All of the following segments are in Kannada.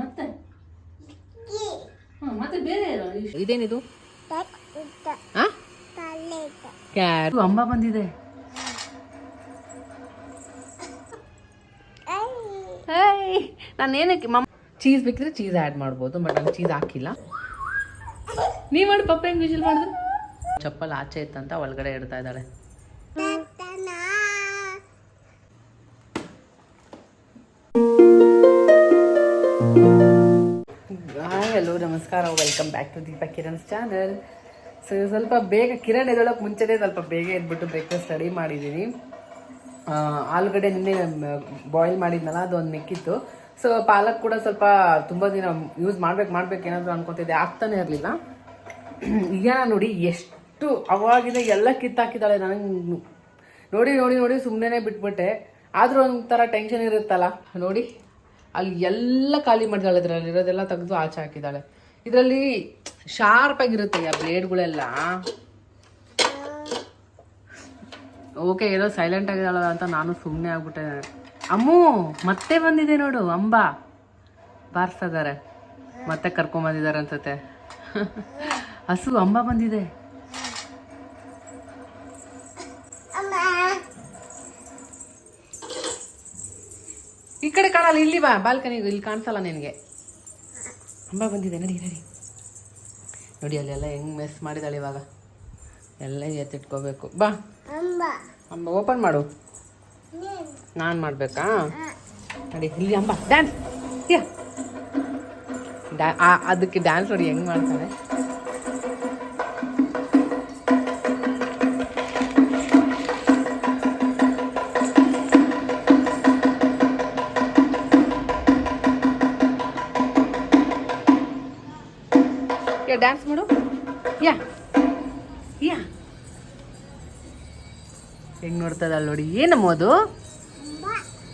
ಮತ್ತೆ? ಮತ್ತೆ ಬೇರೆ ಇದೇನಿದು? ಅಂಬ ಬಂದಿದೆ. ನಾನು ಏನಕ್ಕೆ ಮಮ್ಮ ಚೀಸ್ ಬೇಕಿದ್ರೆ ಚೀಸ್ ಆ್ಯಡ್ ಮಾಡ್ಬೋದು ಬಟ್ ನಾನು ಚೀಸ್ ಹಾಕಿಲ್ಲ. ನೀವು ಮಾಡಿ ಪಪ್ಪ ಹೆಂಗ್ ವಿಜಿಲ್ ಮಾಡಿದ್ರು ಚಪ್ಪಲ್ ಆಚೆ ಇತ್ತಂತ ಒಳಗಡೆ ಇಡ್ತಾ ಇದ್ದಾಳೆ. ನಮಸ್ಕಾರ welcome back to Deepa Kiran's channel so ಸ್ವಲ್ಪ ಬೇಗ ಕಿರಣ್ ಎದೊಳಕ್ಕೆ ಮುಂಚೆನೇ ಸ್ವಲ್ಪ ಬೇಗ ಎದ್ಬಿಟ್ಟು ಬ್ರೇಕ್ಫಾಸ್ಟ್ ರೆಡಿ ಮಾಡಿದ್ದೀನಿ ಆಲೂಗಡ್ಡೆ ನಿನ್ನೆ ಬಾಯ್ಲ್ ಮಾಡಿದ್ನಲ್ಲ, ಅದೊಂದು ಮಿಕ್ಕಿತ್ತು. ಸೊ ಪಾಲಕ್ ಕೂಡ ಸ್ವಲ್ಪ ತುಂಬ ದಿನ ಯೂಸ್ ಮಾಡ್ಬೇಕು ಮಾಡ್ಬೇಕು ಏನಾದರೂ ಅನ್ಕೊತಿದ್ದೆ, ಆಗ್ತಾನೆ ಇರಲಿಲ್ಲ. ಈಗ ನೋಡಿ ಎಷ್ಟು ಅವಾಗಿನ ಎಲ್ಲ ಕಿತ್ತಾಕಿದ್ದಾಳೆ ನನಗೆ ನೋಡಿ ನೋಡಿ ನೋಡಿ ಸುಮ್ಮನೆ ಬಿಟ್ಬಿಟ್ಟೆ. ಆದರೂ ಒಂಥರ ಟೆನ್ಷನ್ ಇರುತ್ತಲ್ಲ, ನೋಡಿ. ಅಲ್ಲಿ ಎಲ್ಲ ಖಾಲಿ ಮಾಡಿದಾಳೆ ಅದರಲ್ಲಿರೋದೆಲ್ಲ ತೆಗೆದು ಆಚೆ ಹಾಕಿದ್ದಾಳೆ. ಇದರಲ್ಲಿ ಶಾರ್ಪ್ ಆಗಿರುತ್ತೆ ಆ ಬ್ಲೇಡ್ಗಳೆಲ್ಲ ಓಕೆ ಏನೋ ಸೈಲೆಂಟ್ ಆಗಿದ್ದಾಳಲ್ಲ ಅಂತ ನಾನು ಸುಮ್ಮನೆ ಆಗ್ಬಿಟ್ಟೆ. ಅಮ್ಮು, ಮತ್ತೆ ಬಂದಿದೆ ನೋಡು, ಅಂಬ. ಬಾರಿಸ್ತಿದ್ದಾರೆ ಮತ್ತೆ ಕರ್ಕೊಂಬಂದಿದ್ದಾರೆ ಅನ್ಸತ್ತೆ. ಹಸು, ಅಂಬ ಬಂದಿದೆ. ಈ ಕಡೆ ಕಾಣಲ್ಲ, ಇಲ್ಲಿ ಬಾ ಬಾಲ್ಕನಿ ಇಲ್ಲಿ ಕಾಣಿಸಲ್ಲ ನಿನಗೆ. ಅಂಬ ಬಂದಿದೆ ನಡಿ ನಡಿ. ನೋಡಿ ಅಲ್ಲೆಲ್ಲ ಹೆಂಗ್ ಮೆಸ್ ಮಾಡಿದಾಳೆ ಇವಾಗ. ಎಲ್ಲ ಎತ್ತಿಟ್ಕೋಬೇಕು. ಬಾ. ಅಂಬ. ಓಪನ್ ಮಾಡು. ನಾನು ಮಾಡಬೇಕಾ? ನಡಿ ಇಲ್ಲಿ ಅಂಬ ಡ್ಯಾನ್ಸ್ ಯಾ. ಡ್ಯಾ ಅದಕ್ಕೆ ಡ್ಯಾನ್ಸ್ ನೋಡಿ ಹೆಂಗೆ ಮಾಡ್ತಾಳೆ. ಡ್ಯಾನ್ಸ್ ಮಾಡು. ಯಾ. ಯಾ. ಹೆಂಗ್ ನೋಡ್ತದ ನೋಡಿ. ಏನಮ್ಮ ಅದು?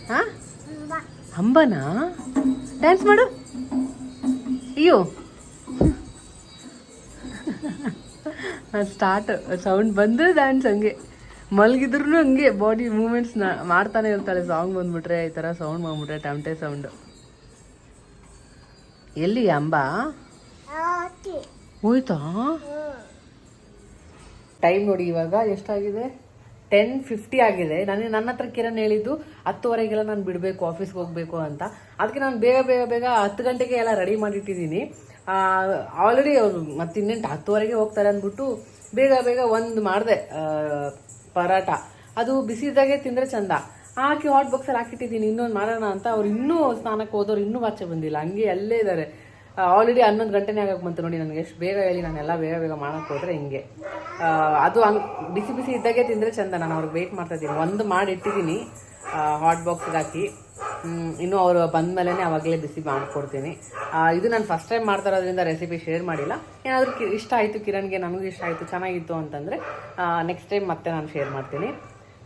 ಹಾ? ಅಂಬನಾ? ಡ್ಯಾನ್ಸ್ ಮಾಡು. ಅಯ್ಯೋ. ಸ್ಟಾರ್ಟ್ ಸೌಂಡ್ ಬಂದು ಡ್ಯಾನ್ಸ್ ಹಂಗೆ. ಮಲಗಿದ್ರು ಹಂಗೆ ಬಾಡಿ ಮೂಮೆಂಟ್ಸ್ನ ಮಾಡ್ತಾನೆ ಇರ್ತಾಳೆ. ಸಾಂಗ್ ಬಂದ್ಬಿಟ್ರೆ ಈ ಥರ ಸೌಂಡ್ ಬಂದ್ಬಿಟ್ರೆ ಟಮಟೆ ಸೌಂಡ್ ಎಲ್ಲಿ ಅಂಬ? ಹೋಯ್ತಾ ಟೈಮ್ ನೋಡಿ ಇವಾಗ ಎಷ್ಟಾಗಿದೆ? ಟೆನ್ ಫಿಫ್ಟಿ ಆಗಿದೆ. ನನಗೆ ನನ್ನ ಹತ್ರ ಕಿರಣ್ ಹೇಳಿದ್ದು, ಹತ್ತುವರೆಗೆಲ್ಲ ನಾನು ಬಿಡಬೇಕು ಆಫೀಸ್ಗೆ ಹೋಗಬೇಕು ಅಂತ. ಅದಕ್ಕೆ ನಾನು ಬೇಗ ಬೇಗ ಬೇಗ ಹತ್ತು ಗಂಟೆಗೆ ಎಲ್ಲ ರೆಡಿ ಮಾಡಿಟ್ಟಿದ್ದೀನಿ ಆಲ್ರೆಡಿ ಅವರು ಮತ್ತೆ ಇನ್ನೆಂಟು ಹತ್ತುವರೆಗೆ ಹೋಗ್ತಾರೆ ಅಂದ್ಬಿಟ್ಟು ಬೇಗ ಬೇಗ ಒಂದು ಮಾಡಿದೆ ಪರಾಟ ಅದು ಬಿಸಿ ಇದ್ದಾಗೆ ತಿಂದರೆ ಚಂದ. ಹಾಕಿ ಹಾಟ್ ಬಾಕ್ಸಲ್ಲಿ ಹಾಕಿಟ್ಟಿದ್ದೀನಿ, ಇನ್ನೊಂದು ಮಾಡೋಣ ಅಂತ. ಅವ್ರು ಇನ್ನೂ ಸ್ನಾನಕ್ಕೆ ಹೋದವ್ರು ಇನ್ನೂ ಆಚೆ ಬಂದಿಲ್ಲ. ಹಂಗೆ ಅಲ್ಲೇ ಇದ್ದಾರೆ ಆಲ್ರೆಡಿ ಹನ್ನೊಂದು ಗಂಟೆನೇ ಆಗಕ್ಕೆ ಬಂತು ನೋಡಿ ನನಗೆ. ಎಷ್ಟು ಬೇಗ ಹೇಳಿ ನಾನೆಲ್ಲ ಬೇಗ ಬೇಗ ಮಾಡೋಕ್ಕೆ ಹೋದರೆ ಹಿಂಗೆ. ಅದು ಹಂಗೆ ಬಿಸಿ ಬಿಸಿ ಇದ್ದಾಗೆ ತಿಂದರೆ ಚಂದ. ನಾನು ಅವ್ರಿಗೆ ವೆಯ್ಟ್ ಮಾಡ್ತಾ ಇದ್ದೀನಿ. ಒಂದು ಮಾಡಿ ಇಟ್ಟಿದ್ದೀನಿ ಹಾಟ್ ಬಾಕ್ಸ್ಗೆ ಹಾಕಿ. ಇನ್ನೂ ಅವರು ಬಂದಮೇಲೆ ಅವಾಗಲೇ ಬಿಸಿ ಮಾಡಿಕೊಡ್ತೀನಿ. ಇದು ನಾನು ಫಸ್ಟ್ ಟೈಮ್ ಮಾಡ್ತಾ ಇರೋದ್ರಿಂದ ರೆಸಿಪಿ ಶೇರ್ ಮಾಡಿಲ್ಲ. ಏನಾದರೂ ಕಿ ಇಷ್ಟ ಆಯಿತು ಕಿರಣ್ಗೆ, ನನಗೂ ಇಷ್ಟ ಆಯಿತು, ಚೆನ್ನಾಗಿತ್ತು ಅಂತಂದರೆ ನೆಕ್ಸ್ಟ್ ಟೈಮ್ ಮತ್ತೆ ನಾನು ಶೇರ್ ಮಾಡ್ತೀನಿ.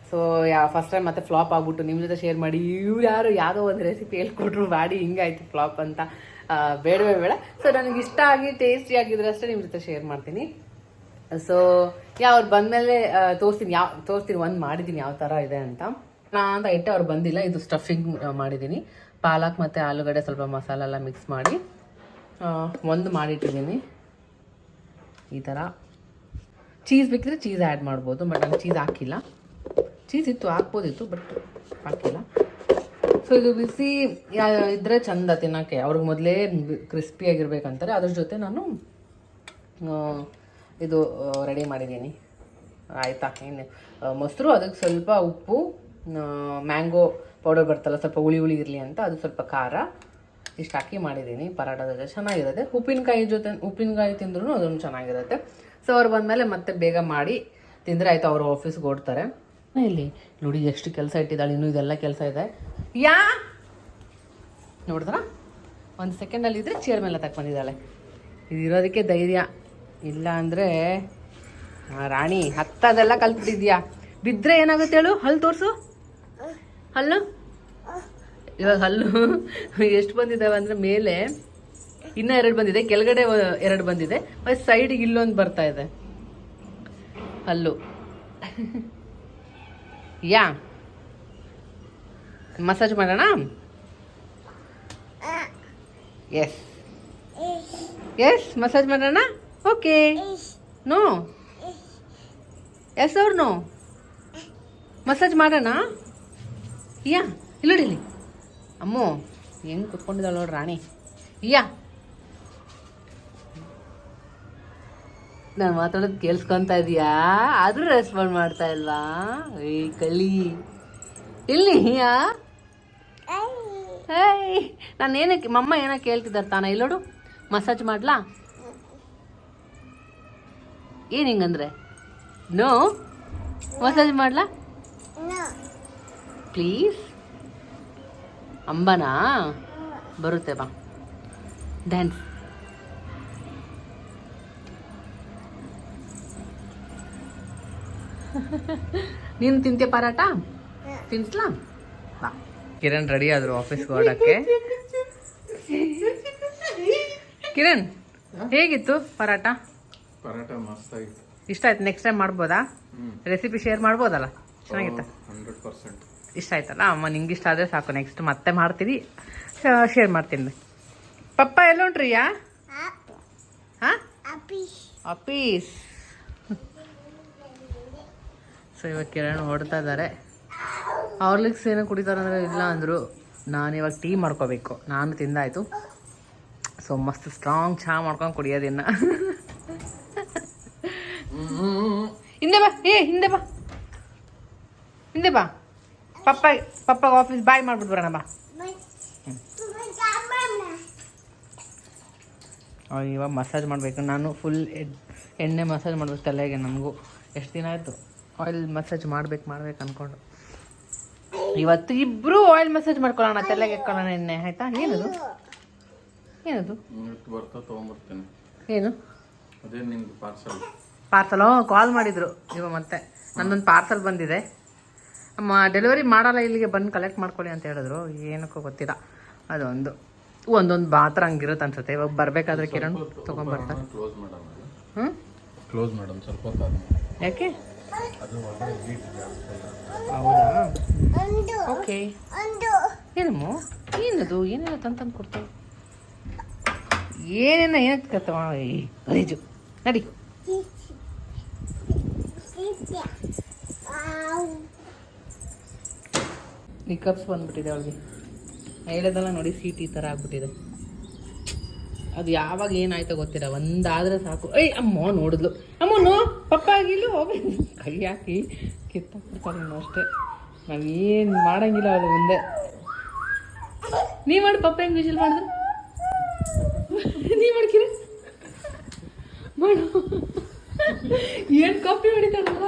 ಸೊ ಯಾ ಫಸ್ಟ್ ಟೈಮ್ ಮತ್ತೆ ಫ್ಲಾಪ್ ಆಗ್ಬಿಟ್ಟು ನಿಮ್ಮ ಜೊತೆ ಶೇರ್ ಮಾಡಿ. ಇವ್ರು ಯಾರು, ಯಾವುದೋ ಒಂದು ರೆಸಿಪಿ ಹೇಳ್ಕೊಟ್ರು ಮಾಡಿ ಹಿಂಗಾಯ್ತು ಫ್ಲಾಪ್ ಅಂತ. ಬೇಡವೇ ಬೇಡ. ಸೊ ನನಗೆ ಇಷ್ಟ ಆಗಿ ಟೇಸ್ಟಿ ಆಗಿದ್ರೆ ಅಷ್ಟೇ ನಿಮ್ಮ ಜೊತೆ ಶೇರ್ ಮಾಡ್ತೀನಿ. ಸೊ ಯಾ ಅವ್ರು ಬಂದಮೇಲೆ ತೋರಿಸ್ತೀನಿ, ಯಾವ, ತೋರಿಸ್ತೀನಿ, ಒಂದು ಮಾಡಿದ್ದೀನಿ ಯಾವ ಥರ ಇದೆ ಅಂತ. ನಾ ಅಂತ ಇಟ್ಟೆ, ಅವ್ರು ಬಂದಿಲ್ಲ, ಇದು ಸ್ಟಫಿಂಗ್ ಮಾಡಿದ್ದೀನಿ ಪಾಲಕ್ ಮತ್ತು ಆಲೂಗಡ್ಡೆ ಸ್ವಲ್ಪ ಮಸಾಲ ಎಲ್ಲ ಮಿಕ್ಸ್ ಮಾಡಿ ಒಂದು ಮಾಡಿಟ್ಟಿದ್ದೀನಿ. ಈ ಥರ ಚೀಸ್ ಬೇಕಿದ್ರೆ ಚೀಸ್ ಆ್ಯಡ್ ಮಾಡ್ಬೋದು ಬಟ್ ನಾನು ಚೀಸ್ ಹಾಕಿಲ್ಲ. ಚೀಸ್ ಇತ್ತು, ಹಾಕ್ಬೋದಿತ್ತು ಬಟ್ ಹಾಕಿಲ್ಲ. ಸೊ ಇದು ಬಿಸಿ ಇದ್ರೆ ಚಂದ ತಿನ್ನೋಕ್ಕೆ. ಅವ್ರಿಗೆ ಮೊದಲೇ ಕ್ರಿಸ್ಪಿಯಾಗಿರ್ಬೇಕಂತಾರೆ ಅದ್ರ ಜೊತೆ ನಾನು ಇದು ರೆಡಿ ಮಾಡಿದ್ದೀನಿ. ಆಯಿತಾ? ಇನ್ನು ಮೊಸರು, ಅದಕ್ಕೆ ಸ್ವಲ್ಪ ಉಪ್ಪು ಮ್ಯಾಂಗೋ ಪೌಡರ್ ಬರ್ತಲ್ಲ, ಸ್ವಲ್ಪ ಹುಳಿ ಹುಳಿ ಇರಲಿ ಅಂತ, ಅದು ಸ್ವಲ್ಪ ಖಾರ ಇಷ್ಟು ಹಾಕಿ ಮಾಡಿದ್ದೀನಿ. ಪರಾಟದ ಜೊತೆ ಚೆನ್ನಾಗಿರುತ್ತೆ. ಉಪ್ಪಿನಕಾಯಿ ಜೊತೆ, ಉಪ್ಪಿನಕಾಯಿ ತಿಂದ್ರೂ ಅದೊಂದು ಚೆನ್ನಾಗಿರುತ್ತೆ. ಸೊ ಅವ್ರು ಬಂದಮೇಲೆ ಮತ್ತೆ ಬೇಗ ಮಾಡಿ ತಿಂದರೆ ಆಯಿತು, ಅವರು ಆಫೀಸ್ಗೆ ಓಡ್ತಾರೆ ಇಲ್ಲಿ, ನೋಡಿ, ಎಷ್ಟು ಕೆಲಸ ಇಟ್ಟಿದ್ದಾಳೆ. ಇನ್ನೂ ಇದೆಲ್ಲ ಕೆಲಸ ಇದೆ. ಯಾ? ನೋಡಿದ್ರ? ಒಂದು ಸೆಕೆಂಡಲ್ಲಿ ಇದ್ರೆ ಚೇರ್ ಮೇಲೆ ತಕ್ಕ ಬಂದಿದ್ದಾಳೆ. ಇದು ಇರೋದಕ್ಕೆ ಧೈರ್ಯ. ಇಲ್ಲ ಅಂದರೆ ರಾಣಿ ಹತ್ತದೆಲ್ಲ ಕಲ್ತ್ಬಿಟ್ಟಿದ್ಯಾ? ಬಿದ್ದರೆ ಏನಾಗುತ್ತೆ ಹೇಳು? ಹಲ್ಲು ತೋರಿಸು. ಹಲ್ಲು? ಇವಾಗ ಹಲ್ಲು ಎಷ್ಟು ಬಂದಿದ್ದಾವೆ ಅಂದರೆ ಮೇಲೆ ಇನ್ನೂ ಎರಡು ಬಂದಿದೆ, ಕೆಳಗಡೆ ಎರಡು ಬಂದಿದೆ, ಮತ್ತು ಸೈಡಿಗೆ ಇಲ್ಲೊಂದು ಬರ್ತಾ ಇದೆ. ಹಲ್ಲು. ಯಾ? ಮಸಾಜ್ ಮಾಡೋಣ? ಎಸ್ ಎಸ್ ಮಸಾಜ್ ಮಾಡೋಣ? ಓಕೆ ನೋ ಎಸ್ ಅವ್ರು ನೋ ಮಸಾಜ್ ಮಾಡೋಣ? ಯಾ ಇಲ್ಲ, ಇಲ್ಲಿ ಅಮ್ಮ, ಹೆಂಗೆ ಕುತ್ಕೊಂಡಿದ್ದಾಳೆ ನೋಡ್ರಿ ರಾಣಿ. ಯಾ ನಾನು ಮಾತಾಡೋದು ಕೇಳಿಸ್ಕೊತ ಇದೀಯಾ? ಆದರೂ ರೆಸ್ಪಾಂಡ್ ಮಾಡ್ತಾ ಇಲ್ವಾ? ಏ ಕಲಿ ಇಲ್ಲಿ ಯಾ ನಾನು ಏನಕ್ಕೆ ಮಮ್ಮ ಏನೋ ಕೇಳ್ತಿದ್ದಾರೆ ತಾನ ಇಲ್ಲೋಡು ಮಸಾಜ್ ಮಾಡ್ಲಾ? ಏನು ಹಿಂಗಂದ್ರೆ? ನೋ ಮಸಾಜ್ ಮಾಡ್ಲಾ? ಪ್ಲೀಸ್ ಅಂಬನಾ? ಬರುತ್ತೆ ಬಾ. ಡ್ಯಾನ್ಸ್ ನೀನು ತಿಂತೆ ಪರಾಟ ತಿನ್ಸ್ಲಾ? ಬಾ. ಕಿರಣ್ ರೆಡಿ ಆದ್ರು ಆಫೀಸ್ಗೆ ಹೊರಡಕ್ಕೆ ಕಿರಣ್ ಹೇಗಿತ್ತು ಪರಾಟ? ಪರಾಟ ಮಸ್ತ್ ಆಗಿತ್ತು ಇಷ್ಟ ಆಯ್ತು? ನೆಕ್ಸ್ಟ್ ಟೈಮ್ ಮಾಡ್ಬೋದಾ? ರೆಸಿಪಿ ಶೇರ್ ಮಾಡ್ಬೋದಲ್ಲ? ಚೆನ್ನಾಗಿತ್ತು. ಹಂಡ್ರೆಡ್ ಪರ್ಸೆಂಟ್ ಇಷ್ಟ ಆಯ್ತಲ್ಲ? ಅಮ್ಮ ನಿಂಗೆ ಇಷ್ಟ ಆದರೆ ಸಾಕು. ನೆಕ್ಸ್ಟ್ ಮತ್ತೆ ಮಾಡ್ತೀವಿ ಶೇರ್ ಮಾಡ್ತೀನಿ. ಪಪ್ಪ ಎಲ್ಲೊಂಟ್ರಿಯಾ ಹಾಂ? ಆಫೀಸ್ ಸೊ ಇವಾಗ ಕಿರಣ್ ಹೊಡ್ತಾ ಇದ್ದಾರೆ ಹಾರ್ಲಿಕ್ಸ್ ಏನೋ ಕುಡಿತಾರೆ ಅಂದರೆ ಇಲ್ಲ ಅಂದರು. ನಾನು ಇವಾಗ ಟೀ ಮಾಡ್ಕೋಬೇಕು. ನಾನು ತಿಂದಾಯಿತು. ಸೊ ಮಸ್ತ್ ಸ್ಟ್ರಾಂಗ್ ಚಹಾ ಮಾಡ್ಕೊಂಡು ಕುಡಿಯೋದಿನ್ನ ಹಿಂದೆ ಬಾ. ಏ, ಹಿಂದೆ ಬಾ. ಹಿಂದೆ ಬಾ. ಪಪ್ಪ ಪಪ್ಪಾಗ ಆಫೀಸ್ ಬಾಯ್ ಮಾಡ್ಬಿಟ್ಟು ಬರೋಣ ಬಾ ಇವಾಗ ಮಸಾಜ್ ಮಾಡಬೇಕು. ನಾನು ಫುಲ್ ಎಣ್ಣೆ ಮಸಾಜ್ ಮಾಡಬೇಕು ತಲೆಗೆ ನನಗೂ. ಎಷ್ಟು ದಿನ ಆಯಿತು? ಆಯಿಲ್ ಮಸಾಜ್ ಮಾಡ್ಬೇಕು ಮಾಡ್ಬೇಕು ಅಂದ್ಕೊಂಡು ಇವತ್ತು ಇಬ್ರು ಆಯಿಲ್ ಮಸಾಜ್ ಮಾಡ್ಕೊಳ್ಳೋಣ ತಲೆಗೆ ಹಾಕೋಣ ನಿನ್ನೆ ಆಯ್ತಾ? ಏನದು? ಏನದು? ಬರ್ತಾ ಏನು? ಅದೇ ನಿಮ್ದು ಪಾರ್ಸಲ್ ಪಾರ್ಸಲ್? ಕಾಲ್ ಮಾಡಿದ್ರು ನೀವು ಮತ್ತೆ. ನನ್ನೊಂದು ಪಾರ್ಸಲ್ ಬಂದಿದೆ. ಅಮ್ಮ ಡೆಲಿವರಿ ಮಾಡಲ್ಲ ಇಲ್ಲಿಗೆ ಬಂದು ಕಲೆಕ್ಟ್ ಮಾಡ್ಕೊಳ್ಳಿ ಅಂತ ಹೇಳಿದ್ರು. ಏನಕ್ಕೂ ಗೊತ್ತಿಲ್ಲ. ಅದೊಂದು. ಒಂದೊಂದು ಮಾತ್ರ ಹಂಗಿರುತ್ತೆ ಅನ್ಸುತ್ತೆ. ಇವಾಗ ಬರಬೇಕಾದ್ರೆ ಕಿರಣ್ ತೊಗೊಂಬರ್ತಾರೆ ಮಾಡೋಣ. ಹ್ಞೂ ಕ್ಲೋಸ್ ಮಾಡೋಣ ಸ್ವಲ್ಪ ಯಾಕೆ? ಹೌದಾ? ಓಕೆ. ಏನಮ್ಮ? ಏನದು? ಏನೇನೋ ತಂತಂದು ತಂದು ಕೊಡ್ತಾವೆ ಏನೇನ ಏನಕ್ಕೆ ಕತ್ತವ? ಗಲೀಜು. ನಡಿ. ಈ ಕಪ್ಸ್ ಬಂದ್ಬಿಟ್ಟಿದೆ ಅವಳಿಗೆ. ಹೇಳೋದಲ್ಲ ನೋಡಿ ಸೀಟ್ ಈ ಥರ ಆಗ್ಬಿಟ್ಟಿದೆ. ಅದು ಯಾವಾಗ ಏನಾಯ್ತೋ ಗೊತ್ತಿಲ್ಲ. ಒಂದಾದ್ರೆ ಸಾಕು. ಏಯ್ ಅಮ್ಮ ನೋಡಿದ್ಲು. ಅಮ್ಮ ನೋ ಪಪ್ಪ ಆಗಿಲ್ಲ ಹೋಗಿ ಹಾಕಿ ಕಿತ್ತಾಕ್ಬಿಡ್ತಾರೆ ನೀನು ಅಷ್ಟೇ. ಏನು ಮಾಡೋಂಗಿಲ್ಲ ಅದು ಮುಂದೆ. ನೀ ಮಾಡಿ, ಪಪ್ಪ ಹೆಂಗೆ ವಿಷಲ್ ಮಾಡಿದ್ರು? ನೀ ಮಾಡ್ಕಿರ ಮಾಡು. ಏನು ಕಾಪಿ ಹೊಡಿತಾರಲ್ಲ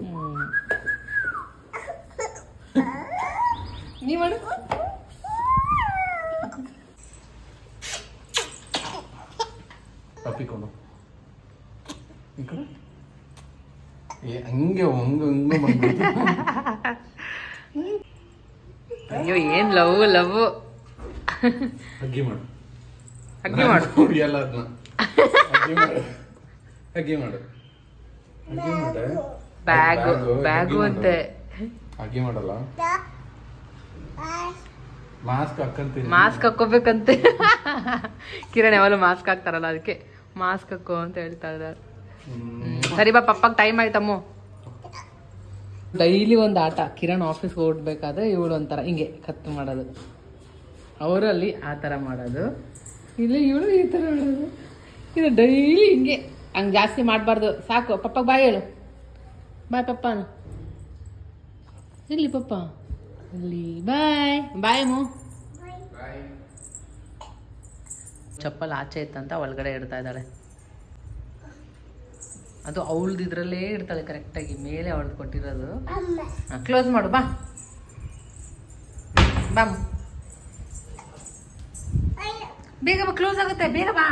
ಹ್ಮ್. ನೀ ಮಾಡು ತಪ್ಪಿಕೊಂಡು ಈ ಕಡೆ ಏ ಹಂಗೆ ಹಂಗ ಹಂಗ ಬಂದ್ಬಿಡ್ತು ಅಯ್ಯೋ ಏನ್ ಲವ್. ಅಗ್ಗಿ ಮಾಡು. ಅಗ್ಗಿ ಮಾಡು. ಕುಡಿಯಲ್ಲ ಅದನ್ನ. ಅಗ್ಗಿ ಮಾಡು. ಅಗ್ಗಿ ಮಾಡು. ಅಗ್ಗಿ ಮಾಡೆ. ಬ್ಯಾಗು ಅಂತೆ. ಅಗ್ಗಿ ಮಾಡಲ್ಲ? ಮಾಸ್ಕ್ ಹಾಕೋಬೇಕಂತೆ ಕಿರಣ್ ಯಾವಾಗಲೂ ಮಾಸ್ಕ್ ಹಾಕ್ತಾರಲ್ಲ ಅದಕ್ಕೆ ಮಾಸ್ಕ್ ಹಾಕೋ ಅಂತ ಹೇಳ್ತಾ ಇದ್ದಾರೆ. ಸರಿ ಬಾ ಪಪ್ಪಾಗ ಟೈಮ್ ಆಯ್ತಮ್ಮ. ಡೈಲಿ ಒಂದು ಆಟ. ಕಿರಣ್ ಆಫೀಸ್ಗೆ ಹೋಗ್ಬೇಕಾದ್ರೆ ಇವಳು ಒಂಥರ ಹಿಂಗೆ ಕತ್ತು ಮಾಡೋದು. ಅವರಲ್ಲಿ ಆ ಥರ ಮಾಡೋದು. ಇಲ್ಲಿ ಇವಳು ಈ ಥರ ಮಾಡೋದು. ಇದು ಡೈಲಿ ಹಿಂಗೆ. ಹಂಗೆ ಜಾಸ್ತಿ ಮಾಡಬಾರ್ದು. ಸಾಕು. ಪಪ್ಪಗೆ ಬಾಯ್ ಹೇಳು. ಬಾಯ್ ಪಪ್ಪ ಇಲ್ಲಿ ಪಪ್ಪ. ಇಲ್ಲಿ ಬಾಯ್. ಬಾಯ್ ಮು ಚಪ್ಪಲ್ ಆಚೆ ಇತ್ತಂತ ಒಳಗಡೆ ಇಡ್ತಾ ಇದ್ದಾಳೆ. ಅದು ಅವಳ್ದು ಇದ್ರಲ್ಲೇ ಇಡ್ತಾಳೆ ಕರೆಕ್ಟಾಗಿ ಮೇಲೆ ಅವಳು ಕೊಟ್ಟಿರೋದು. ಕ್ಲೋಸ್ ಮಾಡು ಬಾ. ಬಾ. ಬೇಗ ಬಾ ಕ್ಲೋಸ್ ಆಗುತ್ತೆ ಬೇಗ ಬಾ.